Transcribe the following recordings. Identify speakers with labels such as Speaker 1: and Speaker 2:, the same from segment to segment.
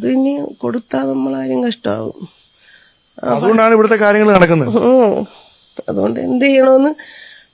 Speaker 1: അത് ഇനി കൊടുത്താൽ നമ്മളാരും കഷ്ടാവും
Speaker 2: അതുകൊണ്ടാണ് ഇവിടുത്തെ കാര്യങ്ങൾ നടക്കുന്നത്.
Speaker 1: അതുകൊണ്ട് എന്ത് ചെയ്യണമെന്ന്.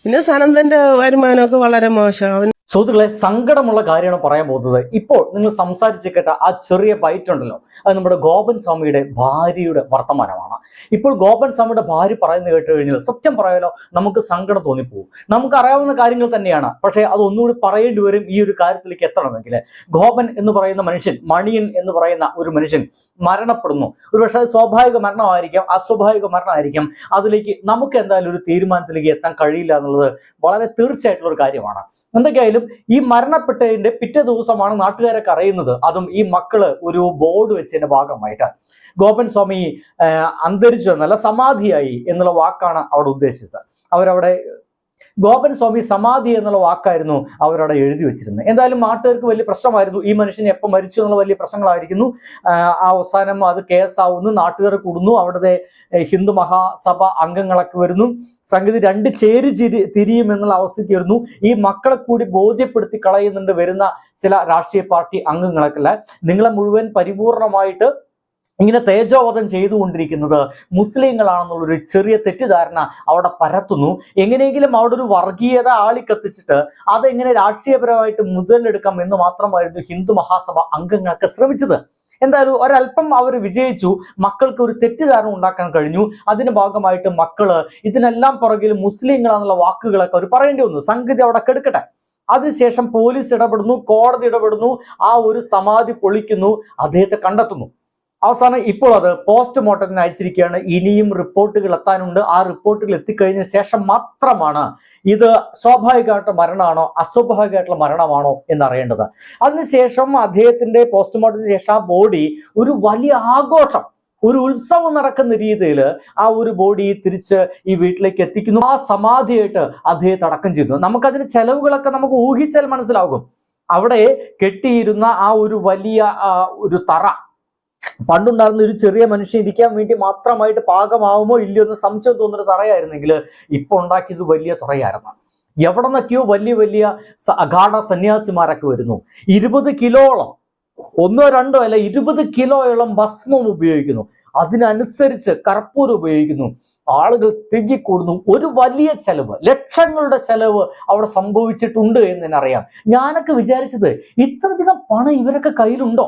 Speaker 1: പിന്നെ സനന്ദന്റെ വരുമാനമൊക്കെ വളരെ മോശം. അവൻ
Speaker 3: സുഹൃത്തുക്കളെ സങ്കടമുള്ള കാര്യമാണ് പറയാൻ പോകുന്നത്. ഇപ്പോൾ നിങ്ങൾ സംസാരിച്ച് കേട്ട ആ ചെറിയ ബൈറ്റ് ഉണ്ടല്ലോ അത് നമ്മുടെ ഗോപൻ സ്വാമിയുടെ ഭാര്യയുടെ വർത്തമാനമാണ്. ഇപ്പോൾ ഗോപൻ സ്വാമിയുടെ ഭാര്യ പറയുന്നത് കേട്ട് കഴിഞ്ഞാൽ സത്യം പറയാലോ നമുക്ക് സങ്കടം തോന്നിപ്പോകും. നമുക്ക് അറിയാവുന്ന കാര്യങ്ങൾ തന്നെയാണ് പക്ഷേ അത് ഒന്നുകൂടി പറയേണ്ടി വരും ഈ ഒരു കാര്യത്തിലേക്ക് എത്തണമെങ്കിൽ. ഗോപൻ എന്ന് പറയുന്ന മനുഷ്യൻ മണിയൻ എന്ന് പറയുന്ന ഒരു മനുഷ്യൻ മരണപ്പെടുന്നു. ഒരു പക്ഷേ അത് സ്വാഭാവിക മരണമായിരിക്കാം അസ്വാഭാവിക മരണമായിരിക്കാം. അതിലേക്ക് നമുക്ക് എന്തായാലും ഒരു തീരുമാനത്തിലേക്ക് എത്താൻ കഴിയില്ല എന്നുള്ളത് വളരെ തീർച്ചയായിട്ടുള്ള ഒരു കാര്യമാണ്. എന്തൊക്കെയായാലും ഈ മരണപ്പെട്ടതിന്റെ പിറ്റേ ദിവസമാണ് നാട്ടുകാരൊക്കെ അറിയുന്നത് അതും ഈ മക്കൾ ഒരു ബോർഡ് വെച്ചതിന്റെ ഭാഗമായിട്ട് ഗോപൻ സ്വാമി അന്തരിച്ചു എന്നല്ല സമാധിയായി എന്നുള്ള വാക്കാണ് അവിടെ ഉദ്ദേശിച്ചത്. അവരവിടെ ഗോപൻ സ്വാമി സമാധി എന്നുള്ള വാക്കായിരുന്നു അവരവിടെ എഴുതി വെച്ചിരുന്നത്. എന്തായാലും നാട്ടുകാർക്ക് വലിയ പ്രശ്നമായിരുന്നു. ഈ മനുഷ്യൻ എപ്പോൾ മരിച്ചു എന്നുള്ള വലിയ പ്രശ്നങ്ങളായിരിക്കുന്നു. അവസാനം അത് കേസാവുന്നു നാട്ടുകാർ കൂടുന്നു അവിടുത്തെ ഹിന്ദു മഹാസഭ അംഗങ്ങളൊക്കെ വരുന്നു. സംഗതി രണ്ട് ചേരി ചിരി തിരിയും എന്നുള്ള അവസ്ഥയ്ക്ക് വരുന്നു. ഈ മക്കളെ കൂടി ബോധ്യപ്പെടുത്തി കളയുന്നുണ്ട് വരുന്ന ചില രാഷ്ട്രീയ പാർട്ടി അംഗങ്ങളൊക്കെ നിങ്ങളെ മുഴുവൻ പരിപൂർണമായിട്ട് ഇങ്ങനെ തേജോവധം ചെയ്തുകൊണ്ടിരിക്കുന്നത് മുസ്ലിങ്ങളാണെന്നുള്ളൊരു ചെറിയ തെറ്റിദ്ധാരണ അവിടെ പരത്തുന്നു. എങ്ങനെയെങ്കിലും അവിടെ ഒരു വർഗീയത ആളിക്കത്തിച്ചിട്ട് അതെങ്ങനെ രാഷ്ട്രീയപരമായിട്ട് മുതലെടുക്കാം എന്ന് മാത്രമായിരുന്നു ഹിന്ദു മഹാസഭ അംഗങ്ങളൊക്കെ ശ്രമിച്ചത്. എന്തായാലും ഒരല്പം അവർ വിജയിച്ചു. മക്കൾക്ക് ഒരു തെറ്റിദ്ധാരണ ഉണ്ടാക്കാൻ കഴിഞ്ഞു. അതിന്റെ ഭാഗമായിട്ട് മക്കൾ ഇതിനെല്ലാം പുറകിൽ മുസ്ലിങ്ങളാണെന്നുള്ള വാക്കുകളൊക്കെ അവർ പറയേണ്ടി വന്നു. സംഗതി അവിടെ കെടുക്കട്ടെ. അതിനുശേഷം പോലീസ് ഇടപെടുന്നു കോടതി ഇടപെടുന്നു. ആ ഒരു സമാധി പൊളിക്കുന്നു. അദ്ദേഹത്തെ കണ്ടെത്തുന്നു. അവസാനം ഇപ്പോൾ അത് പോസ്റ്റ്മോർട്ടത്തിന് അയച്ചിരിക്കുകയാണ്. ഇനിയും റിപ്പോർട്ടുകൾ എത്താനുണ്ട്. ആ റിപ്പോർട്ടുകൾ എത്തിക്കഴിഞ്ഞ ശേഷം മാത്രമാണ് ഇത് സ്വാഭാവികമായിട്ടുള്ള മരണമാണോ അസ്വാഭാവികമായിട്ടുള്ള മരണമാണോ എന്നറിയേണ്ടത്. അതിനുശേഷം അദ്ദേഹത്തിന്റെ പോസ്റ്റ്മോർട്ടത്തിന് ശേഷം ആ ബോഡി ഒരു വലിയ ആഘോഷം ഒരു ഉത്സവം നടക്കുന്ന രീതിയിൽ ആ ഒരു ബോഡി തിരിച്ച് ഈ വീട്ടിലേക്ക് എത്തിക്കുന്നു. ആ സമാധിയായിട്ട് അദ്ദേഹത്തെ അടക്കം ചെയ്യുന്നു. നമുക്കതിന് ചെലവുകളൊക്കെ നമുക്ക് ഊഹിച്ചാൽ മനസ്സിലാകും. അവിടെ കെട്ടിയിരുന്ന ആ ഒരു വലിയ ഒരു തറ പണ്ടുണ്ടായിരുന്ന ഒരു ചെറിയ മനുഷ്യൻ ഇരിക്കാൻ വേണ്ടി മാത്രമായിട്ട് പാകമാവുമോ ഇല്ലയോ എന്ന് സംശയം തോന്നുന്ന തറയായിരുന്നെങ്കിൽ ഇപ്പൊ ഉണ്ടാക്കിയത് വലിയ തുറയായിരുന്നു. എവിടെ നിന്നൊക്കെയോ വലിയ വലിയ അഗാഠ സന്യാസിമാരൊക്കെ വരുന്നു. ഇരുപത് കിലോളം ഒന്നോ രണ്ടോ അല്ല ഇരുപത് കിലോയോളം ഭസ്മം ഉപയോഗിക്കുന്നു. അതിനനുസരിച്ച് കർപ്പൂരം ഉപയോഗിക്കുന്നു. ആളുകൾ തിങ്ങിക്കൂടുന്നു. ഒരു വലിയ ചെലവ് ലക്ഷങ്ങളുടെ ചെലവ് അവിടെ സംഭവിച്ചിട്ടുണ്ട് എന്ന് തന്നെ അറിയാം. ഞാനൊക്കെ വിചാരിച്ചത് ഇത്രയധികം പണം ഇവരൊക്കെ കയ്യിലുണ്ടോ?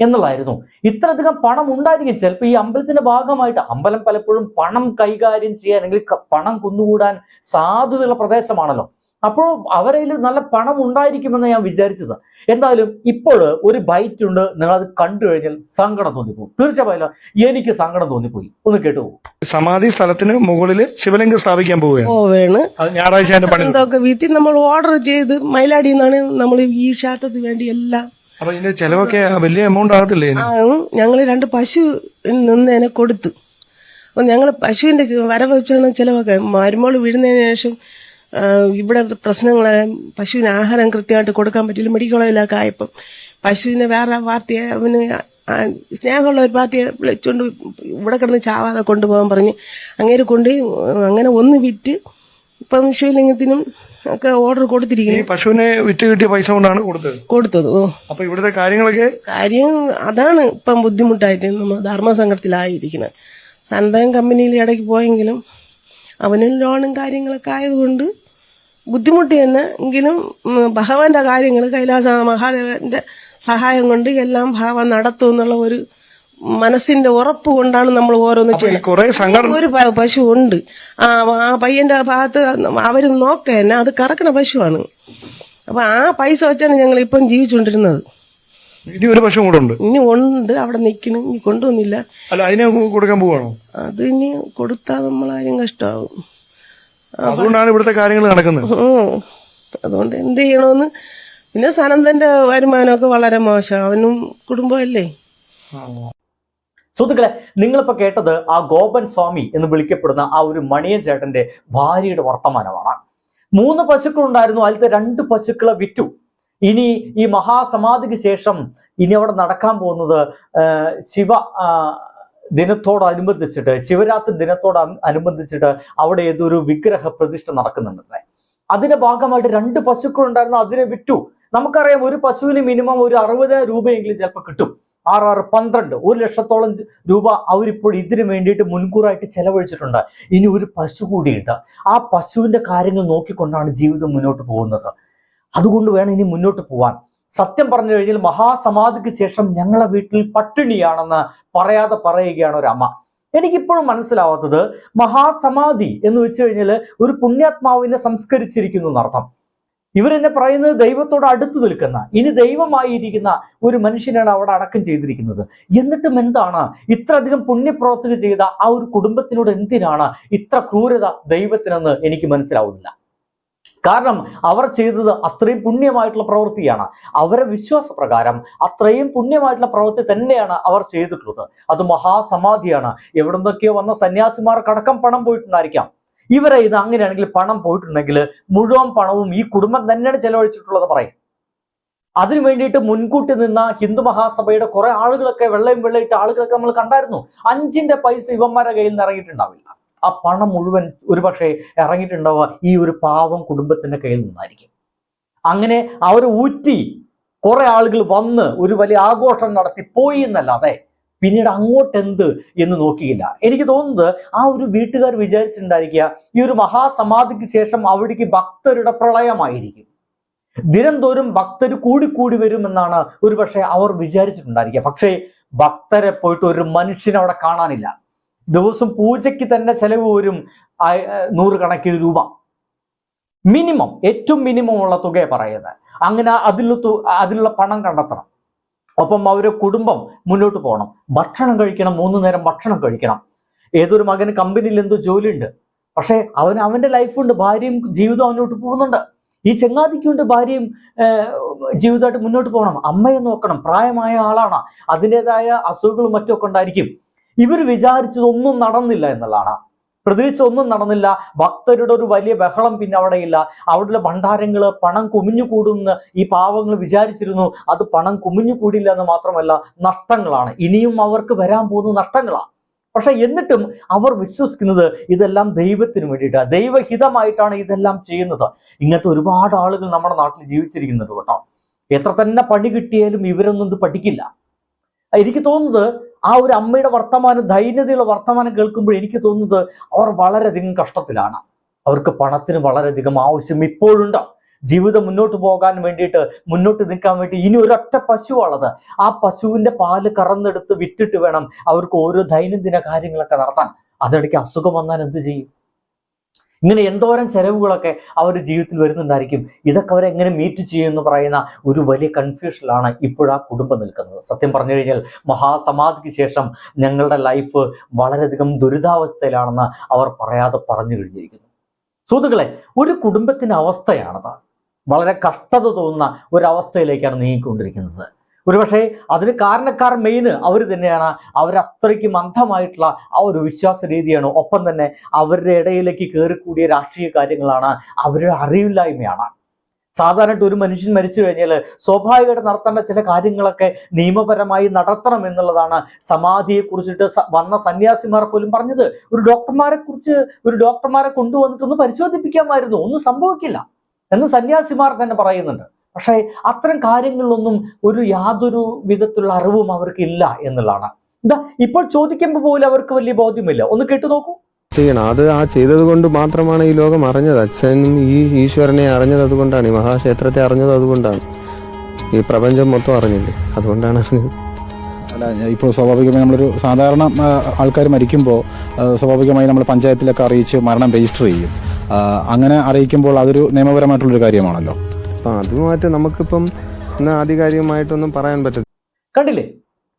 Speaker 3: എന്നുള്ളായിരുന്നു ഇത്രയധികം പണം ഉണ്ടായിരിക്കും. ചിലപ്പോൾ ഈ അമ്പലത്തിന്റെ ഭാഗമായിട്ട് അമ്പലം പലപ്പോഴും പണം കൈകാര്യം ചെയ്യാൻ അല്ലെങ്കിൽ പണം കുന്നുകൂടാൻ സാധ്യതയുള്ള പ്രദേശമാണല്ലോ. അപ്പോൾ അവരയിൽ നല്ല പണം ഉണ്ടായിരിക്കുമെന്ന് ഞാൻ വിചാരിച്ചത്. എന്തായാലും ഇപ്പോൾ ഒരു ബൈറ്റ് ഉണ്ട് നിങ്ങൾ അത് കണ്ടു കഴിഞ്ഞാൽ സങ്കടം തോന്നിപ്പോകും. തീർച്ചയായും എനിക്ക് സങ്കടം തോന്നിപ്പോയി. ഒന്ന് കേട്ടു
Speaker 2: സമാധി സ്ഥലത്തിന് മുകളിൽ ശിവലിംഗം സ്ഥാപിക്കാൻ പോവുകയാണ്. ഞായറാഴ്ച
Speaker 1: വീട്ടിൽ നമ്മൾ ഓർഡർ ചെയ്ത് മൈലാടിന്നാണ് നിന്നാണ് നമ്മൾ ഈ ക്ഷേത്രത്തിന് വേണ്ടി എല്ലാം
Speaker 2: അപ്പൊ ചെലവൊക്കെ വലിയ എമൗണ്ട് ആകത്തില്ലേ?
Speaker 1: ഞങ്ങൾ രണ്ട് പശു നിന്നതിനെ കൊടുത്തു. അപ്പം ഞങ്ങൾ പശുവിന്റെ വരവ് വെച്ചാണ് ചിലവൊക്കെ. മരുമോൾ വീഴുന്നതിന് ശേഷം ഇവിടെ പ്രശ്നങ്ങളെ പശുവിന് ആഹാരം കൃത്യമായിട്ട് കൊടുക്കാൻ പറ്റില്ല മെഡിക്കൽ കോളേജിലൊക്കെ ആയപ്പം പശുവിനെ വേറെ പാർട്ടിയെ അവന് സ്നേഹമുള്ള ഒരു പാർട്ടിയെ വിളിച്ചുകൊണ്ട് ഇവിടെ കിടന്ന് ചാവാതെ കൊണ്ടുപോകാൻ പറഞ്ഞ് അങ്ങേര് കൊണ്ട് അങ്ങനെ ഒന്ന് വിറ്റ് ഇപ്പം ശിവലിംഗത്തിനും ഒക്കെ ഓർഡർ
Speaker 2: ഈ
Speaker 1: കൊടുത്തിരിക്കുന്നു
Speaker 2: പശുവിനെ വിറ്റ് കിട്ടിയ പൈസ കൊണ്ടാണ് കൊടുത്തത്.
Speaker 1: കൊടുത്തത് ഓ.
Speaker 2: അപ്പൊ ഇവിടുത്തെ കാര്യങ്ങളൊക്കെ
Speaker 1: കാര്യം അതാണ് ഇപ്പം ബുദ്ധിമുട്ടായിട്ട് നമ്മൾ ധർമ്മസങ്കടത്തിലായിരിക്കുന്നത് സന്തകം കമ്പനിയിൽ ഇടയ്ക്ക് പോയെങ്കിലും അവനും ലോണും കാര്യങ്ങളൊക്കെ ആയതുകൊണ്ട് ബുദ്ധിമുട്ട് തന്നെ. എങ്കിലും ഭഗവാന്റെ കാര്യങ്ങൾ കൈലാസ മഹാദേവന്റെ സഹായം കൊണ്ട് എല്ലാം ഭാവം നടത്തും എന്നുള്ള ഒരു മനസ്സിന്റെ ഉറപ്പ് കൊണ്ടാണ് നമ്മൾ ഓരോന്ന് ചെയ്യുന്നത്. ഒരു പശു ഉണ്ട് ആ ആ പയ്യന്റെ ഭാഗത്ത് അവർ നോക്ക തന്നെ അത് കറക്കണ പശുവാണ്. അപ്പൊ ആ പൈസ വെച്ചാണ് ഞങ്ങൾ ഇപ്പം ജീവിച്ചുകൊണ്ടിരുന്നത്.
Speaker 2: ഇനി ഒരു പശു കൂടെ ഉണ്ട്.
Speaker 1: ഇനി ഉണ്ട് അവിടെ നിക്കണം ഇനി കൊണ്ടുവന്നില്ല.
Speaker 2: അല്ല അതിനെ കൊ- കൊടുക്കാൻ പോവാണോ?
Speaker 1: അത് ഇനി കൊടുത്താൽ നമ്മളാരും കഷ്ടമാവും.
Speaker 2: അതുകൊണ്ടാണ് ഇവിടുത്തെ കാര്യങ്ങൾ നടക്കുന്നത്.
Speaker 1: അതുകൊണ്ട് എന്ത് ചെയ്യണോന്ന്? പിന്നെ സനന്ദന്റെ വരുമാനമൊക്കെ വളരെ മോശം. അവനും കുടുംബമല്ലേ?
Speaker 3: സുഹൃത്തുക്കളെ നിങ്ങളിപ്പോ കേട്ടത് ആ ഗോപൻ സ്വാമി എന്ന് വിളിക്കപ്പെടുന്ന ആ ഒരു മണിയൻ ചേട്ടന്റെ ഭാര്യയുടെ വർത്തമാനമാണ്. മൂന്ന് പശുക്കൾ ഉണ്ടായിരുന്നു അതിലത്തെ രണ്ട് പശുക്കളെ വിറ്റു. ഇനി ഈ മഹാസമാധിക്ക് ശേഷം ഇനി അവിടെ നടക്കാൻ പോകുന്നത് ശിവ ദിനത്തോടനുബന്ധിച്ചിട്ട് ശിവരാത്രി ദിനത്തോട് അനുബന്ധിച്ചിട്ട് അവിടെ ഏതൊരു വിഗ്രഹ പ്രതിഷ്ഠ നടക്കുന്നുണ്ട്. അതിന്റെ ഭാഗമായിട്ട് രണ്ട് പശുക്കൾ ഉണ്ടായിരുന്നു അതിനെ വിറ്റു. നമുക്കറിയാം ഒരു പശുവിന് മിനിമം ഒരു അറുപത് രൂപയെങ്കിലും ചിലപ്പോൾ കിട്ടും. ആറ് ആറ് പന്ത്രണ്ട് ഒരു ലക്ഷത്തോളം രൂപ അവരിപ്പോൾ ഇതിനു വേണ്ടിയിട്ട് മുൻകൂറായിട്ട് ചെലവഴിച്ചിട്ടുണ്ട്. ഇനി ഒരു പശു കൂടിയിട്ട് ആ പശുവിന്റെ കാര്യങ്ങൾ നോക്കിക്കൊണ്ടാണ് ജീവിതം മുന്നോട്ട് പോകുന്നത്. അതുകൊണ്ട് വേണം ഇനി മുന്നോട്ട് പോവാൻ. സത്യം പറഞ്ഞു കഴിഞ്ഞാൽ മഹാസമാധിക്ക് ശേഷം ഞങ്ങളെ വീട്ടിൽ പട്ടിണിയാണെന്ന് പറയാതെ പറയുകയാണ് ഒരു അമ്മ. എനിക്കിപ്പോഴും മനസ്സിലാവാത്തത് മഹാസമാധി എന്ന് വെച്ച് കഴിഞ്ഞാൽ ഒരു പുണ്യാത്മാവിനെ സംസ്കരിച്ചിരിക്കുന്നു എന്നർത്ഥം. ഇവരെന്നെ പറയുന്നത് ദൈവത്തോട് അടുത്ത് നിൽക്കുന്ന ഇനി ദൈവമായിരിക്കുന്ന ഒരു മനുഷ്യനാണ് അവിടെ അടക്കം ചെയ്തിരിക്കുന്നത്. എന്നിട്ടും എന്താണ്? ഇത്രയധികം പുണ്യപ്രവർത്തകർ ചെയ്ത ആ ഒരു കുടുംബത്തിനോട് എന്തിനാണ് ഇത്ര ക്രൂരത ദൈവത്തിനെന്ന് എനിക്ക് മനസ്സിലാവുന്നില്ല. കാരണം അവർ ചെയ്തത് അത്രയും പുണ്യമായിട്ടുള്ള പ്രവൃത്തിയാണ്. അവരെ വിശ്വാസപ്രകാരം അത്രയും പുണ്യമായിട്ടുള്ള പ്രവൃത്തി തന്നെയാണ് അവർ ചെയ്തിട്ടുള്ളത്. അത് മഹാസമാധിയാണ്. എവിടെ നിന്നൊക്കെയോ വന്ന സന്യാസിമാർക്കടക്കം പണം പോയിട്ടുണ്ടായിരിക്കാം. ഇവരെ ഇത് അങ്ങനെയാണെങ്കിൽ പണം പോയിട്ടുണ്ടെങ്കിൽ മുഴുവൻ പണവും ഈ കുടുംബം തന്നെയാണ് ചെലവഴിച്ചിട്ടുള്ളത് പറയും. അതിനു വേണ്ടിയിട്ട് മുൻകൂട്ടി നിന്ന ഹിന്ദു മഹാസഭയുടെ കുറെ ആളുകളൊക്കെ വെള്ളയും വെള്ളയിട്ട് ആളുകളൊക്കെ നമ്മൾ കണ്ടായിരുന്നു. അഞ്ചിന്റെ പൈസ ഇവന്മാരുടെ കയ്യിൽ നിന്ന് ഇറങ്ങിയിട്ടുണ്ടാവില്ല. ആ പണം മുഴുവൻ ഒരുപക്ഷെ ഇറങ്ങിയിട്ടുണ്ടാവുക ഈ ഒരു പാവം കുടുംബത്തിന്റെ കയ്യിൽ നിന്നായിരിക്കും. അങ്ങനെ അവർ ഊറ്റി കുറെ ആളുകൾ വന്ന് ഒരു വലിയ ആഘോഷം നടത്തി പോയി എന്നല്ലാതെ പിന്നീട് അങ്ങോട്ട് എന്ത് എന്ന് നോക്കിയില്ല. എനിക്ക് തോന്നുന്നത് ആ ഒരു വീട്ടുകാർ വിചാരിച്ചിട്ടുണ്ടായിരിക്കുക ഈ ഒരു മഹാസമാധിക്ക് ശേഷം അവിടേക്ക് ഭക്തരുടെ പ്രളയമായിരിക്കും. ദിനംതോറും ഭക്തർ കൂടിക്കൂടി വരുമെന്നാണ് ഒരു പക്ഷേ അവർ വിചാരിച്ചിട്ടുണ്ടായിരിക്കുക. പക്ഷേ ഭക്തരെ പോയിട്ട് ഒരു മനുഷ്യനെ അവിടെ കാണാനില്ല. ദിവസം പൂജയ്ക്ക് തന്നെ ചെലവ് വരും നൂറുകണക്കിന് രൂപ. മിനിമം ഏറ്റവും മിനിമം ഉള്ള തുകയെ പറയുന്നത്. അങ്ങനെ അതിലുള്ള അതിലുള്ള പണം കണ്ടെത്തണം. ഒപ്പം അവരെ കുടുംബം മുന്നോട്ട് പോകണം. ഭക്ഷണം കഴിക്കണം മൂന്ന് നേരം ഭക്ഷണം കഴിക്കണം. ഏതൊരു മകന് കമ്പനിയിൽ എന്തോ ജോലിയുണ്ട്. പക്ഷേ അവൻ അവന്റെ ലൈഫുണ്ട് ഭാര്യയും ജീവിതം മുന്നോട്ട് പോകുന്നുണ്ട്. ഈ ചെങ്ങാതിക്കുണ്ട് ഭാര്യയും ജീവിതമായിട്ട് മുന്നോട്ട് പോകണം. അമ്മയെ നോക്കണം പ്രായമായ ആളാണ്. അതിന്റെതായ അസുഖങ്ങളും മറ്റും ഒക്കെ ഉണ്ടായിരിക്കും. ഇവർ വിചാരിച്ചതൊന്നും നടന്നില്ല എന്നുള്ളതാണ്. പ്രതീക്ഷിച്ചൊന്നും നടന്നില്ല. ഭക്തരുടെ ഒരു വലിയ ബഹളം പിന്നെ അവിടെയില്ല. അവിടെയുള്ള ഭണ്ഡാരങ്ങൾ പണം കുമിഞ്ഞു കൂടുമെന്ന് ഈ പാവങ്ങൾ വിചാരിച്ചിരുന്നു. അത് പണം കുമിഞ്ഞു കൂടില്ല എന്ന് മാത്രമല്ല നഷ്ടങ്ങളാണ്. ഇനിയും അവർക്ക് വരാൻ പോകുന്ന നഷ്ടങ്ങളാണ്. പക്ഷെ എന്നിട്ടും അവർ വിശ്വസിക്കുന്നത് ഇതെല്ലാം ദൈവത്തിന് വേണ്ടിയിട്ടാണ്. ദൈവഹിതമായിട്ടാണ് ഇതെല്ലാം ചെയ്യുന്നത്. ഇങ്ങനത്തെ ഒരുപാട് ആളുകൾ നമ്മുടെ നാട്ടിൽ ജീവിച്ചിരിക്കുന്നുണ്ട് കേട്ടോ. എത്ര തന്നെ പണി കിട്ടിയാലും ഇവരൊന്നും ഇത് പഠിക്കില്ല. എനിക്ക് തോന്നുന്നത് ആ ഒരു അമ്മയുടെ വർത്തമാനം ദൈന്യതയുള്ള വർത്തമാനം കേൾക്കുമ്പോൾ എനിക്ക് തോന്നുന്നത് അവർ വളരെയധികം കഷ്ടത്തിലാണ്. അവർക്ക് പണത്തിന് വളരെയധികം ആവശ്യം ഇപ്പോഴുണ്ട്. ജീവിതം മുന്നോട്ട് പോകാൻ വേണ്ടിയിട്ട് മുന്നോട്ട് നിൽക്കാൻ വേണ്ടി ഇനി ഒരൊറ്റ പശുവാണത്. ആ പശുവിന്റെ പാൽ കറന്നെടുത്ത് വിറ്റിട്ട് വേണം അവർക്ക് ഓരോ ദൈനംദിന കാര്യങ്ങളൊക്കെ നടത്താൻ. അതിടയ്ക്ക് അസുഖം വന്നാൽ എന്ത് ചെയ്യും? ഇങ്ങനെ എന്തോരം ചെലവുകളൊക്കെ അവരുടെ ജീവിതത്തിൽ വരുന്നുണ്ടായിരിക്കും. ഇതൊക്കെ അവരെങ്ങനെ മീറ്റ് ചെയ്യുമെന്ന് പറയുന്ന ഒരു വലിയ കൺഫ്യൂഷനിലാണ് ഇപ്പോഴാ കുടുംബം നിൽക്കുന്നത്. സത്യം പറഞ്ഞു കഴിഞ്ഞാൽ മഹാസമാധിക്ക് ശേഷം ഞങ്ങളുടെ ലൈഫ് വളരെയധികം ദുരിതാവസ്ഥയിലാണെന്ന് അവർ പറയാതെ പറഞ്ഞു കഴിഞ്ഞിരിക്കുന്നു. സുഹൃത്തുക്കളെ ഒരു കുടുംബത്തിന്റെ അവസ്ഥയാണത്. വളരെ കഷ്ടത തോന്നുന്ന ഒരവസ്ഥയിലേക്കാണ് നീങ്ങിക്കൊണ്ടിരിക്കുന്നത്. ഒരുപക്ഷെ അതിന് കാരണക്കാർ മെയിൻ അവർ തന്നെയാണ്. അവരത്രയ്ക്കും അന്ധമായിട്ടുള്ള ആ ഒരു വിശ്വാസ രീതിയാണ്. ഒപ്പം തന്നെ അവരുടെ ഇടയിലേക്ക് കയറിക്കൂടിയ രാഷ്ട്രീയ കാര്യങ്ങളാണ് അവരുടെ അറിവില്ലായ്മയാണ്. സാധാരണ ഒരു മനുഷ്യൻ മരിച്ചു കഴിഞ്ഞാൽ സ്വാഭാവികമായിട്ട് നടത്തേണ്ട ചില കാര്യങ്ങളൊക്കെ നിയമപരമായി നടത്തണം എന്നുള്ളതാണ് സമാധിയെ കുറിച്ചിട്ട് വന്ന സന്യാസിമാർ പോലും പറഞ്ഞത്. ഒരു ഡോക്ടർമാരെ കുറിച്ച് ഒരു ഡോക്ടർമാരെ കൊണ്ടുവന്നിട്ടൊന്ന് പരിശോധിപ്പിക്കാമായിരുന്നു. ഒന്നും സംഭവിക്കില്ല എന്ന് സന്യാസിമാർ തന്നെ പറയുന്നുണ്ട്. പക്ഷേ അത്തരം കാര്യങ്ങളിലൊന്നും ഒരു യാതൊരു വിധത്തിലുള്ള അറിവും അവർക്ക് ഇല്ല എന്നുള്ളതാണ്. എന്താ ഇപ്പോൾ ചോദിക്കുമ്പോൾ പോലും അവർക്ക് വലിയ ബോധ്യമില്ല. ഒന്ന് കേട്ടു നോക്കൂ.
Speaker 4: ചെയ്യണം. അത് ആ ചെയ്തത് കൊണ്ട് മാത്രമാണ് ഈ ലോകം അറിഞ്ഞത്. അച്ഛനും ഈ ഈശ്വരനെ അറിഞ്ഞത് അതുകൊണ്ടാണ്. ഈ മഹാക്ഷേത്രത്തെ അറിഞ്ഞത് അതുകൊണ്ടാണ്. ഈ പ്രപഞ്ചം മൊത്തം അറിഞ്ഞില്ലേ? അതുകൊണ്ടാണ് അറിഞ്ഞത്.
Speaker 5: അല്ല ഇപ്പോൾ സ്വാഭാവികമായി നമ്മളൊരു സാധാരണ ആൾക്കാർ മരിക്കുമ്പോൾ സ്വാഭാവികമായി നമ്മൾ പഞ്ചായത്തിലൊക്കെ അറിയിച്ച് മരണം രജിസ്റ്റർ ചെയ്യും. അങ്ങനെ അറിയിക്കുമ്പോൾ അതൊരു നിയമപരമായിട്ടുള്ളൊരു കാര്യമാണല്ലോ.
Speaker 4: അപ്പൊ അതുമായിട്ട് നമുക്കിപ്പം ഇന്ന് ആധികാരികമായിട്ടൊന്നും പറയാൻ പറ്റില്ല
Speaker 3: കണ്ടില്ലേ?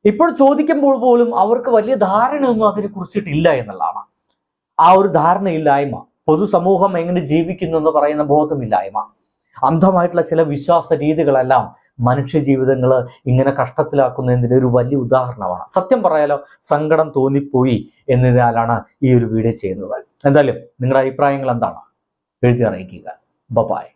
Speaker 3: ഇപ്പോൾ ചോദിക്കുമ്പോൾ പോലും അവർക്ക് വലിയ ധാരണയൊന്നും അതിനെ കുറിച്ചിട്ടില്ല എന്നുള്ളതാണ്. ആ ഒരു ധാരണയില്ലായ്മ പൊതുസമൂഹം എങ്ങനെ ജീവിക്കുന്നു എന്ന് പറയുന്ന ബോധമില്ലായ്മ അന്ധമായിട്ടുള്ള ചില വിശ്വാസ രീതികളെല്ലാം മനുഷ്യ ജീവിതങ്ങൾ ഇങ്ങനെ കഷ്ടത്തിലാക്കുന്നതിന്റെ ഒരു വലിയ ഉദാഹരണമാണ്. സത്യം പറയാലോ സങ്കടം തോന്നിപ്പോയി എന്നതിനാലാണ് ഈ ഒരു വീഡിയോ ചെയ്യുന്നത്. എന്തായാലും നിങ്ങളുടെ അഭിപ്രായങ്ങൾ എന്താണ്? എഴുതി അറിയിക്കുക. ബബായ്